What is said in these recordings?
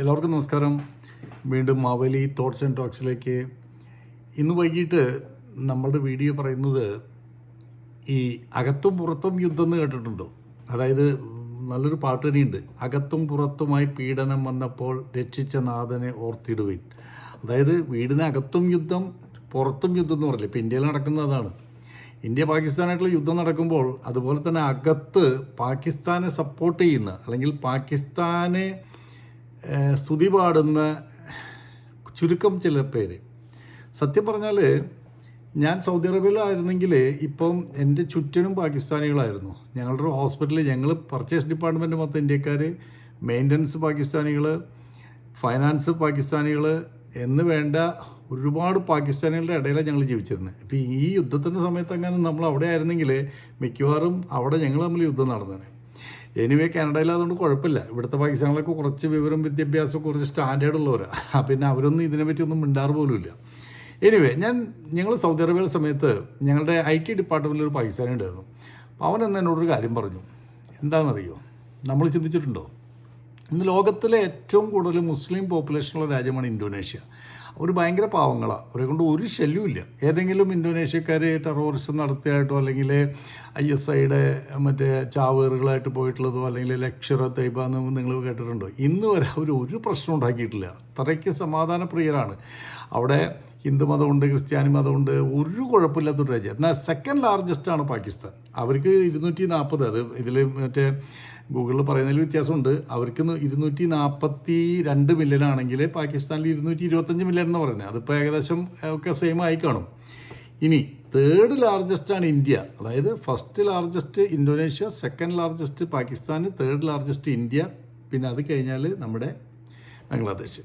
എല്ലാവർക്കും നമസ്കാരം. വീണ്ടും മാവേലി തോട്ട്സ് ആൻഡ് ടോക്സിലേക്ക് ഇന്ന് വൈകിട്ട് നമ്മളുടെ വീഡിയോ പറയുന്നത് ഈ അകത്തും പുറത്തും യുദ്ധം എന്ന് കേട്ടിട്ടുണ്ടോ? അതായത് നല്ലൊരു പാട്ട് തന്നെയുണ്ട്. അകത്തും പുറത്തുമായി പീഡനം വന്നപ്പോൾ രക്ഷിച്ച നാഥനെ ഓർത്തിടുവിൻ. അതായത് വീടിനകത്തും യുദ്ധം പുറത്തും യുദ്ധം എന്ന് പറയില്ല? ഇപ്പോൾ ഇന്ത്യയിൽ നടക്കുന്നതാണ് ഇന്ത്യ പാകിസ്ഥാനായിട്ടുള്ള യുദ്ധം നടക്കുമ്പോൾ അതുപോലെ തന്നെ അകത്ത് പാകിസ്ഥാനെ സപ്പോർട്ട് ചെയ്യുന്ന അല്ലെങ്കിൽ പാകിസ്ഥാനെ സ്തുതി പാടുന്ന ചുരുക്കം ചില പേര്. സത്യം പറഞ്ഞാൽ ഞാൻ സൗദി അറേബ്യയിലായിരുന്നെങ്കിൽ ഇപ്പം എന്റെ ചുറ്റിനും പാകിസ്ഥാനികളായിരുന്നു. ഞങ്ങളുടെ ഒരു ഹോസ്പിറ്റലിൽ ഞങ്ങൾ പർച്ചേസ് ഡിപ്പാർട്ട്മെന്റ് മൊത്തം ഇന്ത്യക്കാർ മെയിന്റനൻസ് പാകിസ്ഥാനികൾ ഫൈനാൻസ് പാകിസ്ഥാനികൾ എന്ന് വേണ്ട ഒരുപാട് പാകിസ്ഥാനികളുടെ ഇടയിലാണ് ഞങ്ങൾ ജീവിച്ചിരുന്നത്. അപ്പോൾ ഈ യുദ്ധത്തിന്റെ സമയത്ത് അങ്ങനെ നമ്മൾ അവിടെ ആയിരുന്നെങ്കിൽ മിക്കവാറും അവിടെ ഞങ്ങൾ തമ്മിൽ യുദ്ധം നടന്നേനെ. എനിവേ കാനഡയിലാതുകൊണ്ട് കുഴപ്പമില്ല. ഇവിടുത്തെ പാകിസ്ഥാനിലൊക്കെ കുറച്ച് വിവരം വിദ്യാഭ്യാസം കുറച്ച് സ്റ്റാൻഡേർഡ് ഉള്ളവരാണ് പിന്നെ അവരൊന്നും ഇതിനെപ്പറ്റി ഒന്നും മിണ്ടാറ് പോലും ഇല്ല എനിവേ ഞാൻ ഞങ്ങൾ സൗദി അറേബ്യയിലെ സമയത്ത് ഞങ്ങളുടെ ഐ ടി ഡിപ്പാർട്ട്മെന്റിൽ ഒരു പാകിസ്ഥാനി ഉണ്ടായിരുന്നു. അപ്പോൾ അവൻ എന്ന് എന്നോടൊരു കാര്യം പറഞ്ഞു. എന്താണെന്നറിയോ? നമ്മൾ ചിന്തിച്ചിട്ടുണ്ടോ? ഇന്ന് ലോകത്തിലെ ഏറ്റവും കൂടുതൽ മുസ്ലിം പോപ്പുലേഷനുള്ള രാജ്യമാണ് ഇന്തോനേഷ്യ. അവർ ഭയങ്കര പാവങ്ങളാണ് അവരെ കൊണ്ട് ഒരു ശല്യമില്ല ഏതെങ്കിലും ഇന്തോനേഷ്യക്കാർ ടെററിസം നടത്തിയായിട്ടോ അല്ലെങ്കിൽ ഐ എസ് ഐയുടെ മറ്റേ ചാവേറുകളായിട്ട് പോയിട്ടുള്ളതോ അല്ലെങ്കിൽ ലക്ഷറ തൈബ എന്ന് നിങ്ങൾ കേട്ടിട്ടുണ്ടോ? ഇന്ന് വരെ അവർ ഒരു പ്രശ്നം ഉണ്ടാക്കിയിട്ടില്ല. അത്രയ്ക്ക് സമാധാനപ്രിയരാണ്. അവിടെ ഹിന്ദു മതമുണ്ട് ക്രിസ്ത്യാനി മതമുണ്ട് ഒരു കുഴപ്പമില്ലാത്തൊരു രാജ്യം. എന്നാൽ സെക്കൻഡ് ലാർജസ്റ്റാണ് പാകിസ്ഥാൻ. അവർക്ക് ഇരുന്നൂറ്റി നാൽപ്പത് അത് ഇതിൽ മറ്റേ ഗൂഗിളിൽ പറയുന്നതിൽ വ്യത്യാസമുണ്ട്. അവർക്ക് ഇരുന്നൂറ്റി നാൽപ്പത്തി രണ്ട് മില്യൺ ആണെങ്കിൽ പാകിസ്ഥാനിൽ ഇരുന്നൂറ്റി ഇരുപത്തഞ്ച് മില്യൺ എന്ന് പറയുന്നത്. അതിപ്പോൾ ഏകദേശം ഒക്കെ സെയിം ആയി കാണും. ഇനി തേർഡ് ലാർജസ്റ്റ് ആണ് ഇന്ത്യ. അതായത് first largest Indonesia second largest Pakistan third largest India. പിന്നെ അത് കഴിഞ്ഞാൽ നമ്മുടെ ബംഗ്ലാദേശ്.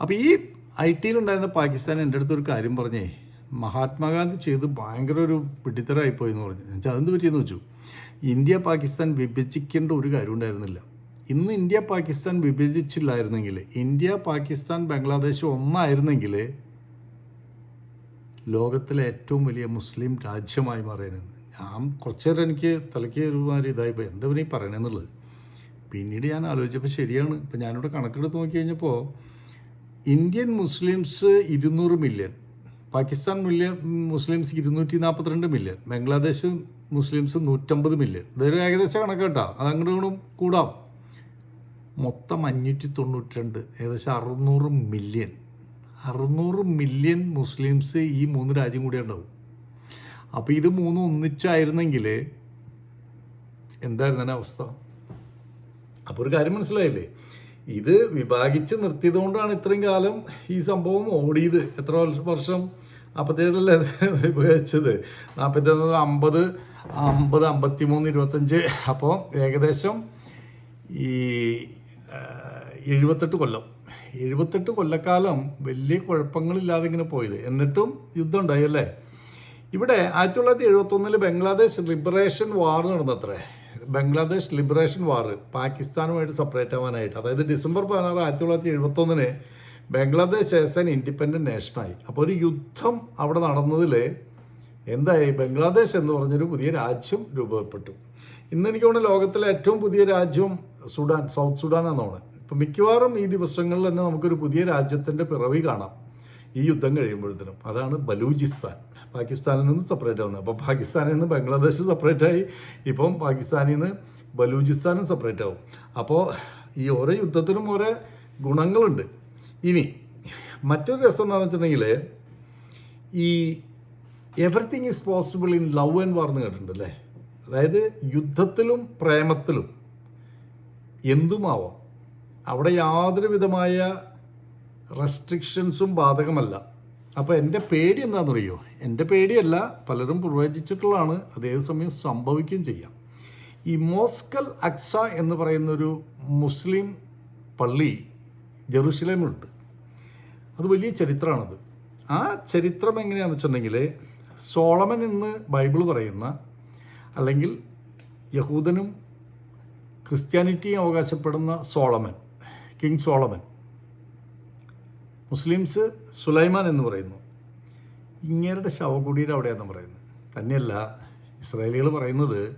അപ്പോൾ ഈ ഐ ടിയിലുണ്ടായിരുന്ന പാകിസ്ഥാൻ എന്റെ അടുത്തൊരു കാര്യം പറഞ്ഞേ. മഹാത്മാഗാന്ധി ചെയ്ത് ഭയങ്കര ഒരു പിടിത്തരായിപ്പോയി എന്ന് പറഞ്ഞു. എന്നുവെച്ചാൽ അതെന്ത് പറ്റിയെന്ന് വെച്ചു? ഇന്ത്യ പാകിസ്ഥാൻ വിഭജിക്കേണ്ട ഒരു കാര്യം ഉണ്ടായിരുന്നില്ല ഇന്ന് ഇന്ത്യ പാകിസ്ഥാൻ വിഭജിച്ചില്ലായിരുന്നെങ്കിൽ ഇന്ത്യ പാകിസ്ഥാൻ ബംഗ്ലാദേശ് ഒന്നായിരുന്നെങ്കിൽ ലോകത്തിലെ ഏറ്റവും വലിയ മുസ്ലിം രാജ്യമായി മാറിയിരുന്നു ഞാൻ കുറച്ച് നേരം എനിക്ക് തലയ്ക്ക് ഒരുമാതിരി ഇതായിപ്പോൾ എന്താ പിന്നെ ഈ പറയണമെന്നുള്ളത് പിന്നീട് ഞാൻ ആലോചിച്ചപ്പോൾ ശരിയാണ്. ഇപ്പം ഞാനിവിടെ കണക്കെടുത്ത് നോക്കി കഴിഞ്ഞപ്പോൾ ഇന്ത്യൻ മുസ്ലിംസ് ഇരുന്നൂറ് മില്യൺ പാകിസ്ഥാൻ മില്യൺ മുസ്ലിംസ് ഇരുന്നൂറ്റി നാൽപ്പത്തിരണ്ട് മില്യൺ ബംഗ്ലാദേശ് മുസ്ലിംസ് നൂറ്റമ്പത് മില്യൺ. ഇതൊരു ഏകദേശം കണക്കേട്ടാ അത് അങ്ങോട്ടും കൂടാം മൊത്തം അഞ്ഞൂറ്റി തൊണ്ണൂറ്റി രണ്ട് ഏകദേശം അറുന്നൂറ് മില്യൺ. അറുന്നൂറ് മില്യൺ മുസ്ലിംസ് ഈ മൂന്ന് രാജ്യം കൂടി ഉണ്ടാവും. അപ്പോൾ ഇത് മൂന്നും ഒന്നിച്ചായിരുന്നെങ്കിൽ എന്തായിരുന്നു എന്റെ അവസ്ഥ? അപ്പോൾ ഒരു കാര്യം മനസ്സിലായില്ലേ? ഇത് വിഭാഗിച്ച് നിർത്തിയതുകൊണ്ടാണ് ഇത്രയും കാലം ഈ സംഭവം ഓടിയത്. എത്ര വർഷ- വർഷം നാൽപ്പത്തേഴിലല്ലേ ഉപയോഗിച്ചത്? നാൽപ്പത്തി നാൽപ്പത്തൊന്ന് അമ്പത്? അമ്പത് അമ്പത്തി മൂന്ന് ഇരുപത്തഞ്ച്. അപ്പോൾ ഏകദേശം ഈ എഴുപത്തെട്ട് കൊല്ലം. എഴുപത്തെട്ട് കൊല്ലക്കാലം വലിയ കുഴപ്പങ്ങളില്ലാതെ ഇങ്ങനെ പോയത്. എന്നിട്ടും യുദ്ധം ഉണ്ടായി അല്ലേ? ഇവിടെ ആയിരത്തി തൊള്ളായിരത്തി എഴുപത്തൊന്നിൽ ബംഗ്ലാദേശ് ലിബറേഷൻ വാർ നടന്നത്രേ. ബംഗ്ലാദേശ് ലിബറേഷൻ വാർ പാകിസ്ഥാനുമായിട്ട് സെപ്പറേറ്റ് ആവാനായിട്ട്. അതായത് ഡിസംബർ പതിനാറ് ആയിരത്തി തൊള്ളായിരത്തി എഴുപത്തൊന്നിന് ബംഗ്ലാദേശ് ആസ് ആൻ ഇൻഡിപെൻഡന്റ് നേഷനായി അപ്പോൾ ഒരു യുദ്ധം അവിടെ നടന്നതിൽ എന്തായി? ബംഗ്ലാദേശ് എന്ന് പറഞ്ഞൊരു പുതിയ രാജ്യം രൂപപ്പെട്ടു. ഇന്ന് എനിക്ക് തോന്നുന്നു ലോകത്തിലെ ഏറ്റവും പുതിയ രാജ്യം സുഡാൻ സൗത്ത് സുഡാൻ എന്നാണ്. ഇപ്പം മിക്കവാറും ഈ ദിവസങ്ങളിൽ തന്നെ നമുക്കൊരു പുതിയ രാജ്യത്തിന്റെ പിറവി കാണാം ഈ യുദ്ധം കഴിയുമ്പോഴത്തേനും. അതാണ് ബലൂചിസ്ഥാൻ. പാകിസ്ഥാനിൽ നിന്ന് സെപ്പറേറ്റ് ആവുന്നത്. അപ്പോൾ പാകിസ്ഥാനിൽ നിന്ന് ബംഗ്ലാദേശ് സെപ്പറേറ്റ് ആയി. ഇപ്പം പാകിസ്ഥാനിൽ നിന്ന് ബലൂചിസ്ഥാനും സെപ്പറേറ്റ് ആവും. അപ്പോൾ ഈ ഓരോ യുദ്ധത്തിനും ഓരോ ഗുണങ്ങളുണ്ട്. ഇനി മറ്റൊരു രസം എന്താണെന്ന് വെച്ചിട്ടുണ്ടെങ്കിൽ ഈ everything is possible in love and war എന്ന് കേട്ടിട്ടുണ്ടല്ലേ? അതായത് യുദ്ധത്തിലും പ്രേമത്തിലും എന്തുമാവാം? അവിടെ യാതൊരു വിധമായ റെസ്ട്രിക്ഷൻസും ബാധകമല്ല. അപ്പോൾ എന്റെ പേടി എന്താണെന്നറിയോ? എന്റെ പേടിയല്ല പലരും പ്രവചിച്ചിട്ടുള്ളതാണ്. അതേത് സമയം സംഭവിക്കുകയും ചെയ്യാം. ഈ മോസ്കൽ അക്സ എന്ന് പറയുന്നൊരു മുസ്ലിം പള്ളി ജെറുസലേമിലുണ്ട്. അത് വലിയ ചരിത്രമാണത് ആ ചരിത്രം എങ്ങനെയാണെന്ന് വെച്ചിട്ടുണ്ടെങ്കിൽ സോളമൻ എന്ന് ബൈബിൾ പറയുന്ന അല്ലെങ്കിൽ യഹൂദനും ക്രിസ്ത്യാനിറ്റിയും അവകാശപ്പെടുന്ന Solomon king Solomon Muslims Sulaiman എന്ന് പറയുന്നു. ഇങ്ങേരുടെ ശവകുടീരം അവിടെയാണെന്ന് പറയുന്നത്. തന്നെയല്ല ഇസ്രായേലികൾ പറയുന്നത്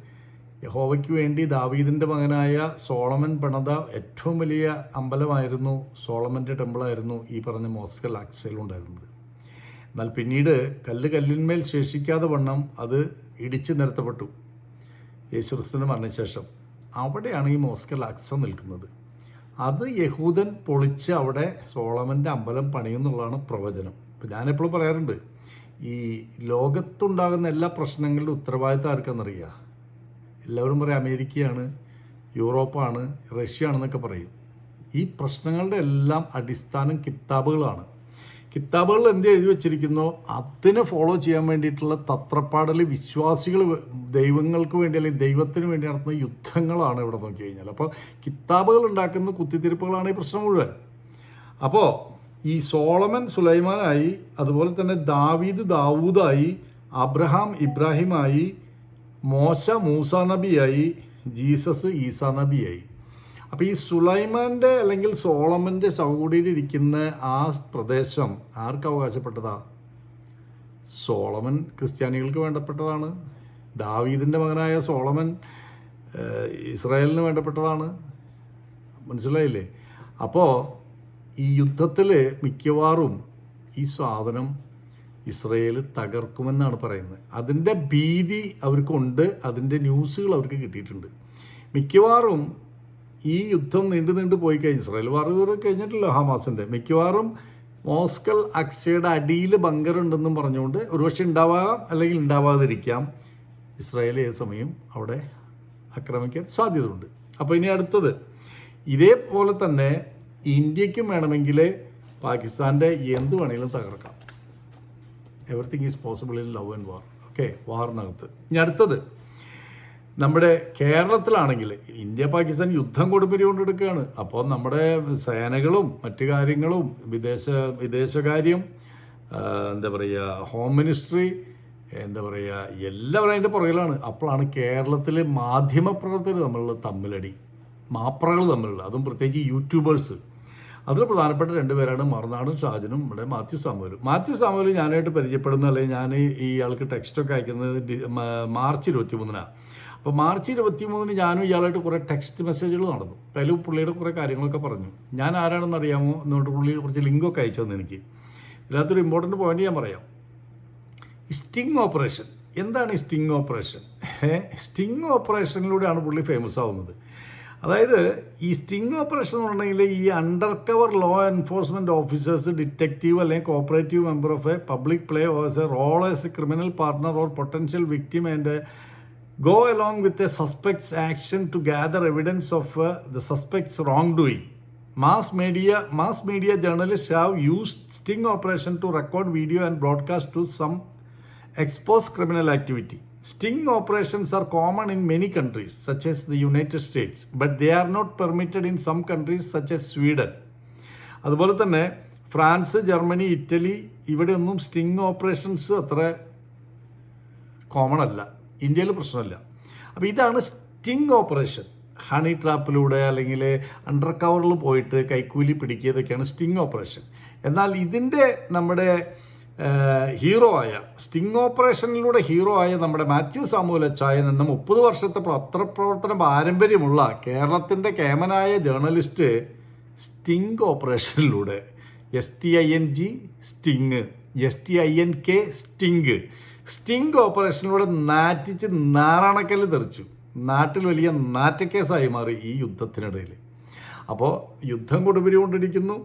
യഹോവയ്ക്ക് വേണ്ടി ദാവീദിന്റെ മകനായ സോളമൻ പണിത ഏറ്റവും വലിയ അമ്പലമായിരുന്നു സോളമന്റെ ടെമ്പിളായിരുന്നു ഈ പറഞ്ഞ മോസ്കൽ അക്സയിലുണ്ടായിരുന്നത് എന്നാൽ പിന്നീട് കല്ല് കല്ലിന്മേൽ ശേഷിക്കാതെ വണ്ണം അത് ഇടിച്ചു നിരത്തപ്പെട്ടു. യേശുക്രിസ്തുവിന് മരണശേഷം അവിടെയാണ് ഈ മോസ്കൽ അക്സ നിൽക്കുന്നത്. അത് യഹൂദൻ പൊളിച്ച് അവിടെ സോളമന്റെ അമ്പലം പണിയുന്നുള്ളതാണ് പ്രവചനം. ഇപ്പം ഞാനെപ്പോഴും പറയാറുണ്ട് ഈ ലോകത്തുണ്ടാകുന്ന എല്ലാ പ്രശ്നങ്ങളുടെ ഉത്തരവാദിത്തം ആർക്കെന്നറിയുക എല്ലാവരും പറയും അമേരിക്കയാണ് യൂറോപ്പാണ് റഷ്യ ആണെന്നൊക്കെ പറയും. ഈ പ്രശ്നങ്ങളുടെ എല്ലാം അടിസ്ഥാനം കിതാബുകളാണ്. കിതാബുകളിൽ എന്ത് എഴുതി വെച്ചിരിക്കുന്നോ അതിനെ ഫോളോ ചെയ്യാൻ വേണ്ടിയിട്ടുള്ള തത്രപ്പാടൽ വിശ്വാസികൾ ദൈവങ്ങൾക്ക് വേണ്ടി അല്ലെങ്കിൽ ദൈവത്തിന് വേണ്ടി നടത്തുന്ന യുദ്ധങ്ങളാണ് ഇവിടെ നോക്കി കഴിഞ്ഞാൽ. അപ്പോൾ കിതാബുകൾ ഉണ്ടാക്കുന്ന കുത്തിത്തിരിപ്പുകളാണ് ഈ പ്രശ്നം മുഴുവൻ. അപ്പോൾ ഈ സോളമൻ സുലൈമാനായി അതുപോലെ തന്നെ ദാവീദ് ദാവൂദായി അബ്രഹാം ഇബ്രാഹിമായി മോശ മൂസ നബിയായി ജീസസ് ഈസാ നബിയായി. അപ്പോൾ ഈ സുലൈമാന്റെ അല്ലെങ്കിൽ സോളമന്റെ സൗകൂടിയിലിരിക്കുന്ന ആ പ്രദേശം ആർക്ക് അവകാശപ്പെട്ടതാ? സോളമൻ ക്രിസ്ത്യാനികൾക്ക് വേണ്ടപ്പെട്ടതാണ്. ദാവീദിന്റെ മകനായ സോളമൻ ഇസ്രായേലിന് വേണ്ടപ്പെട്ടതാണ്. മനസ്സിലായില്ലേ? അപ്പോൾ ഈ യുദ്ധത്തിൽ മിക്കവാറും ഈ സാധനം ഇസ്രയേൽ തകർക്കുമെന്നാണ് പറയുന്നത്. അതിന്റെ ഭീതി അവർക്കുണ്ട്. അതിന്റെ ന്യൂസുകൾ അവർക്ക് കിട്ടിയിട്ടുണ്ട്. മിക്കവാറും ഈ യുദ്ധം നീണ്ടു നീണ്ടു പോയി കഴിഞ്ഞ്. ഇസ്രായേൽ വാർ ഇതുവരെ കഴിഞ്ഞിട്ടില്ല ഹമാസിന്റെ. മിക്കവാറും മോസ്കൽ അക്സയുടെ അടിയിൽ ബങ്കർ ഉണ്ടെന്നും പറഞ്ഞുകൊണ്ട് ഒരുപക്ഷെ ഉണ്ടാവാം അല്ലെങ്കിൽ ഉണ്ടാവാതിരിക്കാം. ഇസ്രായേൽ ഏത് സമയം അവിടെ ആക്രമിക്കാൻ സാധ്യതയുണ്ട്. അപ്പോൾ ഇനി അടുത്തത്. ഇതേപോലെ തന്നെ ഇന്ത്യക്കും വേണമെങ്കിൽ പാകിസ്ഥാന്റെ എന്ത് വേണമെങ്കിലും തകർക്കാം. Everything is possible in love and war okay വാറിനകത്ത്. ഇനി അടുത്തത്. നമ്മുടെ കേരളത്തിലാണെങ്കിൽ ഇന്ത്യ പാകിസ്ഥാൻ യുദ്ധം കൊടുപ്പിരി കൊണ്ടെടുക്കുകയാണ് അപ്പോൾ നമ്മുടെ സേനകളും മറ്റു കാര്യങ്ങളും വിദേശ വിദേശകാര്യം എന്താ പറയുക ഹോം മിനിസ്ട്രി എന്താ പറയുക എല്ലാവരും അതിന്റെ പുറകിലാണ്. അപ്പോഴാണ് കേരളത്തിലെ മാധ്യമപ്രവർത്തകർ തമ്മിലുള്ള തമ്മിലടി. മാപ്രകൾ തമ്മിലുള്ള അതും പ്രത്യേകിച്ച് യൂട്യൂബേഴ്സ് അതിൽ പ്രധാനപ്പെട്ട രണ്ടുപേരാണ് മറുനാടും ഷാജനും ഇവിടെ മാത്യു സാമുവലും. മാത്യു സാമുവൽ ഞാനായിട്ട് പരിചയപ്പെടുന്ന അല്ലെങ്കിൽ ഞാൻ ഈ ആൾക്ക് ടെക്സ്റ്റൊക്കെ അയക്കുന്നത് മാർച്ച് ഇരുപത്തി മൂന്നിനാണ് അപ്പോൾ മാർച്ച് ഇരുപത്തി മൂന്നിന് ഞാനും ഇയാളായിട്ട് കുറേ ടെക്സ്റ്റ് മെസ്സേജുകൾ നടന്നു. അതിൽ പുള്ളിയുടെ കുറേ കാര്യങ്ങളൊക്കെ പറഞ്ഞു. ഞാൻ ആരാണെന്ന് അറിയാമോ എന്നുകൊണ്ട് പുള്ളി കുറച്ച് ലിങ്കൊക്കെ അയച്ചു തന്നെ എനിക്ക്. ഇതിനകത്തൊരു ഇമ്പോർട്ടന്റ് പോയിന്റ് ഞാൻ പറയാം. സ്റ്റിങ് ഓപ്പറേഷൻ എന്താണ് ഈ സ്റ്റിങ് ഓപ്പറേഷൻ സ്റ്റിങ് ഓപ്പറേഷനിലൂടെയാണ് പുള്ളി ഫേമസ് ആവുന്നത്. അതായത് ഈ സ്റ്റിംഗ് ഓപ്പറേഷൻ എന്ന് പറഞ്ഞെങ്കിൽ ഈ undercover law enforcement officers detective അല്ലെങ്കിൽ cooperative member of a public play as a role as a criminal partner or potential victim and go along with a suspect's action to gather evidence of uh, the suspect's wrongdoing. Mass media, mass media journalists have used sting operation to record video and broadcast to some expose criminal activity. Sting operations are common in many countries, such as the United States, but they are not permitted in some countries, such as Sweden. അതുപോലെ തന്നെ France Germany Italy ഇവിടെയൊന്നും sting operations അത്ര common അല്ല. ഇന്ത്യയിൽ പ്രശ്നമല്ല. അപ്പോൾ ഇതാണ് sting operation honey ട്രാപ്പിലൂടെ അല്ലെങ്കിൽ അണ്ടർ കവറിൽ പോയിട്ട് കൈക്കൂലി പിടിക്കുക ഇതൊക്കെയാണ് സ്റ്റിങ് ഓപ്പറേഷൻ എന്നാൽ ഇതിന്റെ നമ്മുടെ ഹീറോ ആയ സ്റ്റിങ് ഓപ്പറേഷനിലൂടെ ഹീറോ ആയ നമ്മുടെ മാത്യു സാമുവൽ അച്ചായൻ എന്ന മുപ്പത് വർഷത്തെ പത്രപ്രവർത്തന പാരമ്പര്യമുള്ള കേരളത്തിന്റെ കേമനായ journalist sting ഓപ്പറേഷനിലൂടെ S T I N G sting S T I N K sting sting ഓപ്പറേഷനിലൂടെ നാറ്റിച്ച് നാറാണക്കല്ല് തെറിച്ചു. നാട്ടിൽ വലിയ നാറ്റക്കേസായി മാറി ഈ യുദ്ധത്തിനിടയിൽ അപ്പോൾ യുദ്ധം കൊടുപിരികൊണ്ടിരിക്കുന്നു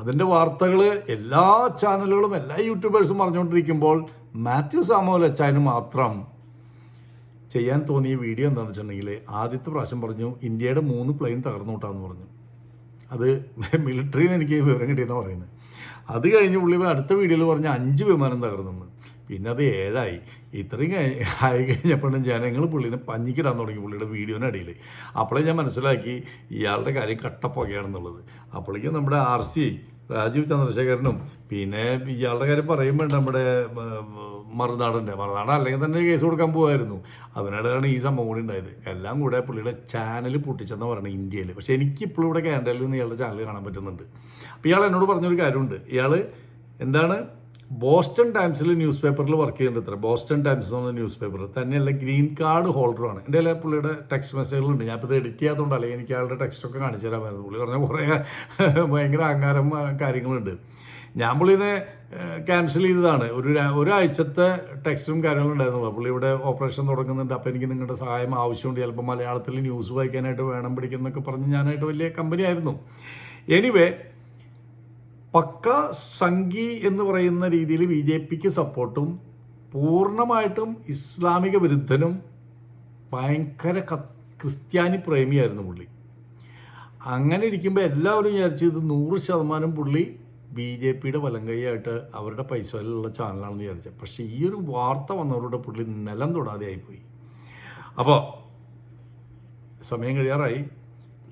അതിന്റെ വാർത്തകൾ എല്ലാ ചാനലുകളും എല്ലാ യൂട്യൂബേഴ്സും പറഞ്ഞുകൊണ്ടിരിക്കുമ്പോൾ മാത്യു സാമോൽ അച്ചായന് മാത്രം ചെയ്യാൻ തോന്നിയ വീഡിയോ എന്താണെന്ന് വെച്ചിട്ടുണ്ടെങ്കിൽ ആദ്യത്തെ പ്രാവശ്യം പറഞ്ഞു ഇന്ത്യയുടെ മൂന്ന് പ്ലെയിൻ തകർന്നു വിട്ടാന്ന് പറഞ്ഞു. അത് മിലിറ്ററിയിൽ നിന്ന് എനിക്ക് വിവരം കിട്ടിയെന്ന് പറയുന്നത്. അത് കഴിഞ്ഞ് പുള്ളി അടുത്ത വീഡിയോയിൽ പറഞ്ഞ അഞ്ച് വിമാനം തകർന്നെന്ന് പിന്നെ അത് ഏഴായി. ഇത്രയും ആയി കഴിഞ്ഞപ്പോഴും ജനങ്ങൾ പുള്ളിനെ പഞ്ഞിക്കിടാൻ തുടങ്ങി പുള്ളിയുടെ വീഡിയോന്റെ അടിയിൽ. അപ്പോഴേ ഞാൻ മനസ്സിലാക്കി ഇയാളുടെ കാര്യം കട്ടപ്പുകയാണെന്നുള്ളത്. അപ്പോഴേക്കും നമ്മുടെ ആർ സി രാജീവ് ചന്ദ്രശേഖരനും പിന്നെ ഇയാളുടെ കാര്യം പറയുമ്പോൾ നമ്മുടെ മറുനാടന്റെ മറുനാടൻ അല്ലെങ്കിൽ തന്നെ കേസ് കൊടുക്കാൻ പോകുമായിരുന്നു അതിനിടെയാണ് ഈ സംഭവം കൂടി ഉണ്ടായത്. എല്ലാം കൂടെ പുള്ളിയുടെ ചാനൽ പൊട്ടിച്ചെന്ന് പറയുന്നത് ഇന്ത്യയിൽ. പക്ഷേ എനിക്ക് ഇപ്പോഴും ഇവിടെ കാനഡയിൽ നിന്ന് ഇയാളുടെ ചാനൽ കാണാൻ പറ്റുന്നുണ്ട്. അപ്പോൾ ഇയാൾ എന്നോട് പറഞ്ഞൊരു കാര്യമുണ്ട്. ഇയാൾ എന്താണ് ബോസ്റ്റൺ ടൈംസിൽ ന്യൂസ് പേപ്പറിൽ വർക്ക് ചെയ്യുന്നുണ്ട് ബോസ്റ്റൺ ടൈംസ് എന്ന് പറഞ്ഞ ന്യൂസ് പേപ്പർ തന്നെയല്ല ഗ്രീൻ കാർഡ് ഹോൾഡറാണ് എന്റെ എല്ലാ പുള്ളിയുടെ ടെക്സ്റ്റ് മെസ്സേജുകളുണ്ട്. ഞാൻ ഇപ്പോൾ എഡിറ്റ് ചെയ്യാത്തതുകൊണ്ടല്ലേ എനിക്ക് അയാളുടെ ടെക്സ്റ്റൊക്കെ കാണിച്ചു തരാമായിരുന്നു പുള്ളി പറഞ്ഞ കുറേ ഭയങ്കര അഹങ്കാരം കാര്യങ്ങളുണ്ട്. ഞാൻ പുള്ളിനെ ക്യാൻസൽ ചെയ്തതാണ്. ഒരു ഒരാഴ്ചത്തെ ടെക്സ്റ്റും കാര്യങ്ങളും ഉണ്ടായിരുന്നു പുള്ളി ഇവിടെ ഓപ്പറേഷൻ തുടങ്ങുന്നുണ്ട്. അപ്പോൾ എനിക്ക് നിങ്ങളുടെ സഹായം ആവശ്യമുണ്ട്. ചിലപ്പോൾ മലയാളത്തിൽ ന്യൂസ് വായിക്കാനായിട്ട് വേണം പിടിക്കുന്നൊക്കെ പറഞ്ഞ് ഞാനായിട്ട് വലിയ കമ്പനി ആയിരുന്നു. എനിവേ പക്ക സംഘി എന്ന് പറയുന്ന രീതിയിൽ ബി ജെ പിക്ക് സപ്പോർട്ടും പൂർണമായിട്ടും ഇസ്ലാമിക വിരുദ്ധനും ഭയങ്കര ക്രിസ്ത്യാനി പ്രേമിയായിരുന്നു പുള്ളി. അങ്ങനെ ഇരിക്കുമ്പോൾ എല്ലാവരും വിചാരിച്ചു ഇത് നൂറ് ശതമാനം പുള്ളി ബി ജെ പിയുടെ വലങ്കൈയായിട്ട് അവരുടെ പൈസയിലുള്ള ചാനലാണെന്ന് വിചാരിച്ചത് പക്ഷേ ഈ ഒരു വാർത്ത വന്നവരുടെ പുള്ളി നിലം തൊടാതെ ആയിപ്പോയി. അപ്പോൾ സമയം കഴിയാറായി.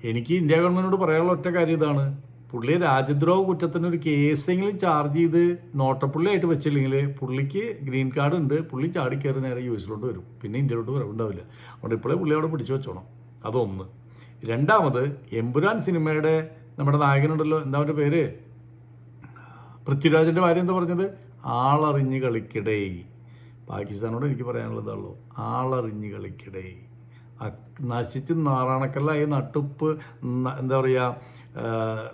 എനിക്ക് ഇന്ത്യ ഗവൺമെന്റിനോട് പറയാനുള്ള ഒറ്റ കാര്യം ഇതാണ്. പുള്ളിയെ രാജ്യദ്രോഹ കുറ്റത്തിന് ഒരു കേസെങ്കിലും ചാർജ് ചെയ്ത് നോട്ടപ്പുള്ളിയായിട്ട് വെച്ചില്ലെങ്കിൽ പുള്ളിക്ക് ഗ്രീൻ കാർഡ് ഉണ്ട്. പുള്ളി ചാടി കയറി നേരെ യു എസിലോട്ട് വരും. പിന്നെ ഇന്ത്യയിലോട്ട് വരും ഉണ്ടാവില്ല. അതുകൊണ്ട് ഇപ്പോഴേ പുള്ളി അവിടെ പിടിച്ചു വെച്ചോണം. അതൊന്ന്. രണ്ടാമത് എമ്പുരാൻ സിനിമയുടെ നമ്മുടെ നായകനുണ്ടല്ലോ. എന്താ അവന്റെ പേര്? പൃഥ്വിരാജിന്റെ ഭാര്യ എന്താ പറഞ്ഞത്? ആളറിഞ്ഞ് കളിക്കടേ. പാകിസ്ഥാനോട് എനിക്ക് പറയാനുള്ളതാണല്ലോ ആളറിഞ്ഞ് കളിക്കടേ. നശിച്ച് നാറാണക്കല്ലായി നട്ടുപ്പ് എന്താ പറയുക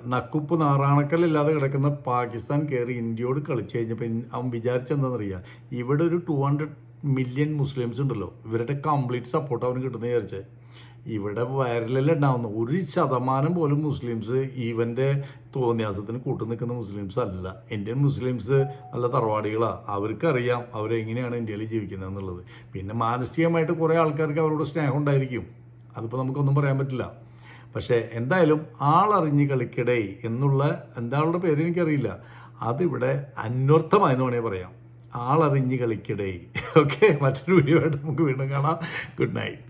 നക്കുപ്പ് നാറാണക്കല്ലില്ലാതെ കിടക്കുന്ന പാകിസ്ഥാൻ കയറി ഇന്ത്യയോട് കളിച്ചു കഴിഞ്ഞപ്പോൾ അവൻ വിചാരിച്ചെന്താണെന്നറിയാം ഇവിടെ ഒരു ടു ഹൺഡ്രഡ് മില്യൺ മുസ്ലിംസ് ഉണ്ടല്ലോ. ഇവരുടെ കംപ്ലീറ്റ് സപ്പോർട്ട് അവന് കിട്ടുന്ന വിചാരിച്ചേ. ഇവിടെ വൈറലല്ല ഉണ്ടാവുന്നു ഒരു ശതമാനം പോലും മുസ്ലിംസ് ഇവന്റെ തോന്നിയാസത്തിന് കൂട്ടു നിൽക്കുന്ന മുസ്ലിംസ് അല്ല. ഇന്ത്യൻ മുസ്ലിംസ് നല്ല തറവാടികളാണ് അവർക്കറിയാം അവരെങ്ങനെയാണ് ഇന്ത്യയിൽ ജീവിക്കുന്നത് എന്നുള്ളത്. പിന്നെ മാനസികമായിട്ട് കുറേ ആൾക്കാർക്ക് അവരോട് സ്നേഹം ഉണ്ടായിരിക്കും. അതിപ്പോൾ നമുക്കൊന്നും പറയാൻ പറ്റില്ല. പക്ഷേ എന്തായാലും ആളറിഞ്ഞ് കളിക്കടേ എന്നുള്ള എന്താ ആളുടെ പേര് എനിക്കറിയില്ല. അതിവിടെ അന്വർത്ഥമായെന്ന് വേണമെങ്കിൽ പറയാം. ആളറിഞ്ഞ് കളിക്കടേ. ഓക്കെ മറ്റൊരു വീഡിയോ ആയിട്ട് നമുക്ക് വീണ്ടും കാണാം. Good night